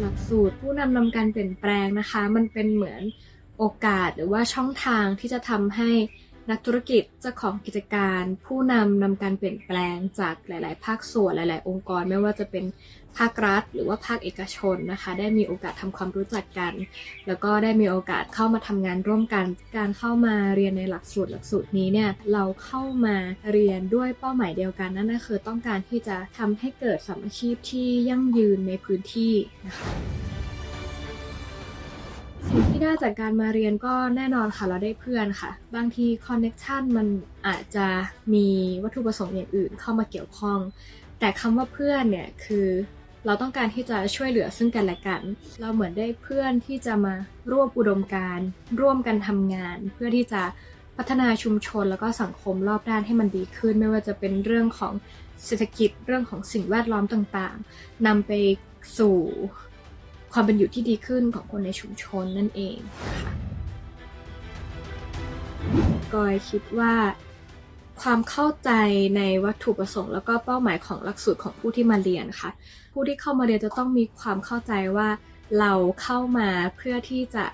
หลักสูตรผู้นำนำการเปลี่ยนแปลงนะคะ มันเป็นเหมือนโอกาสหรือว่าช่องทางที่จะทำให้ นักธุรกิจเจ้าของกิจการ ผู้นำนำการเปลี่ยนแปลงจากหลาย ๆ ภาคส่วนหลาย ๆ องค์กร ไม่ว่าจะเป็นภาครัฐ หรือว่าภาคเอกชนนะคะ ได้มีโอกาสทำความรู้จักกัน แล้วก็ได้มีโอกาสเข้ามาทำงานร่วมกัน การเข้ามาเรียนในหลักสูตรหลักสูตรนี้เนี่ยเราเข้ามาเรียนด้วยเป้าหมายเดียวกันนั่นก็คือต้องการที่จะทำให้เกิดสมอาชีพที่ยั่งยืนในพื้นที่นะคะ ที่ได้จากการมาเรียนก็แน่นอนค่ะเราได้เพื่อนค่ะ บางทีคอนเน็ชันมันอาจจะมีวัตถุประสงค์อย่างอื่นเข้ามาเกี่ยวข้อง แต่คำว่าเพื่อนเนี่ยคือเราต้องการที่จะช่วยเหลือซึ่งกันและกัน เราเหมือนได้เพื่อนที่จะมาร่วมอุดมการณ์ร่วมกันทำงาน เพื่อที่จะพัฒนาชุมชนแล้วก็สังคมรอบด้านให้มันดีขึ้น ไม่ว่าจะเป็นเรื่องของเศรษฐกิจเรื่องของสิ่งแวดล้อมต่างๆนำไปสู่ ความเป็นอยู่ที่ดีขึ้นของคนในชุมชนนั่นเองค่ะกอยคิดว่าความเข้าใจในวัตถุประสงค์ แล้วก็เป้าหมายของหลักสูตรของผู้ที่มาเรียนค่ะ ผู้ที่เข้ามาเรียนจะต้องมีความเข้าใจว่าเราเข้ามาเพื่อที่จะ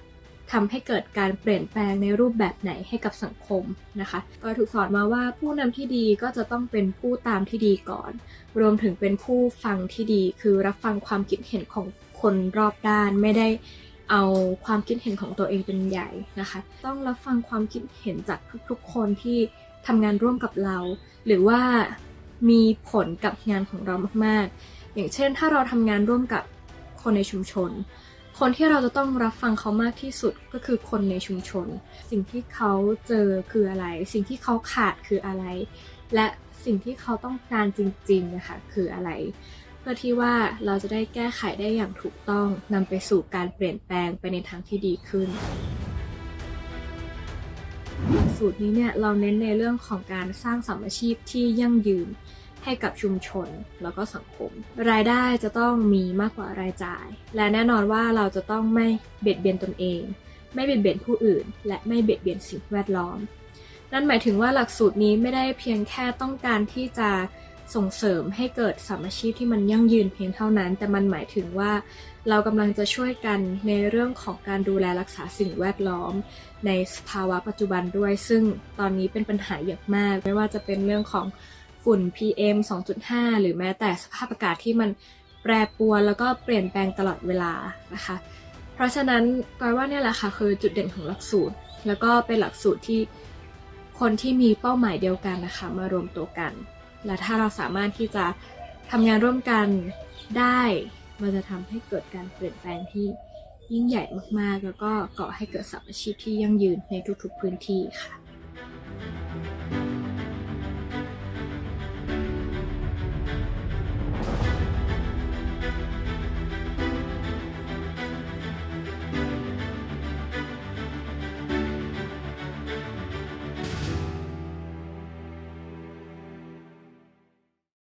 ทำให้เกิดการเปลี่ยนแปลงในรูปแบบไหนให้กับสังคมนะคะ ก็ถูกสอนมาว่าผู้นำที่ดีก็จะต้องเป็นผู้ตามที่ดีก่อน รวมถึงเป็นผู้ฟังที่ดี คือรับฟังความคิดเห็นของ คนรอบด้านไม่ได้เอาความคิดเห็นของตัวเองเป็นใหญ่นะคะ ต้องรับฟังความคิดเห็นจากทุกๆ คนที่ทำงานร่วมกับเรา หรือว่ามีผลกับงานของเรามากๆ อย่างเช่น ถ้าเราทำงานร่วมกับคนในชุมชน คนที่เราจะต้องรับฟังเขามากที่สุดก็คือคนในชุมชน สิ่งที่เขาเจอคืออะไร สิ่งที่เขาขาดคืออะไร และสิ่งที่เขาต้องการจริงๆนะคะคืออะไร เพื่อที่ว่าเราจะได้แก้ไขได้อย่างถูกต้องนำไปสู่การเปลี่ยนแปลงไปในทางที่ดีขึ้นสูตรนี้เนี่ยเราเน้นในเรื่องของการสร้างสมอาชีพที่ยั่งยืนให้กับชุมชนแล้วก็สังคม รายได้จะต้องมีมากกว่ารายจ่าย และแน่นอนว่าเราจะต้องไม่เบียดเบียนตนเอง ไม่เบียดเบียนผู้อื่น และไม่เบียดเบียนสิ่งแวดล้อม นั่นหมายถึงว่าหลักสูตรนี้ไม่ได้เพียงแค่ต้องการที่จะ ส่งเสริมให้เกิดสามอาชีพที่มันยั่งยืนเพียงเท่านั้น แต่มันหมายถึงว่าเรากำลังจะช่วยกันในเรื่องของการดูแลรักษาสิ่งแวดล้อม ในสภาวะปัจจุบันด้วย ซึ่งตอนนี้เป็นปัญหาอย่างมาก ไม่ว่าจะเป็นเรื่องของฝุ่น PM 2.5 หรือแม้แต่สภาพอากาศที่มันแปรปรวนแล้วก็เปลี่ยนแปลงตลอดเวลานะคะ เพราะฉะนั้นกอยว่าเนี่ยแหละค่ะคือจุดเด่นของหลักสูตร แล้วก็เป็นหลักสูตรที่คนที่มีเป้าหมายเดียวกันนะคะมารวมตัวกัน และถ้าเราสามารถที่จะทำงานร่วมกันได้ มันจะทำให้เกิดการเปลี่ยนแปลงที่ยิ่งใหญ่มากๆ แล้วก็ก่อให้เกิดสัมอาชีพที่ยั่งยืนในทุกๆพื้นที่ค่ะ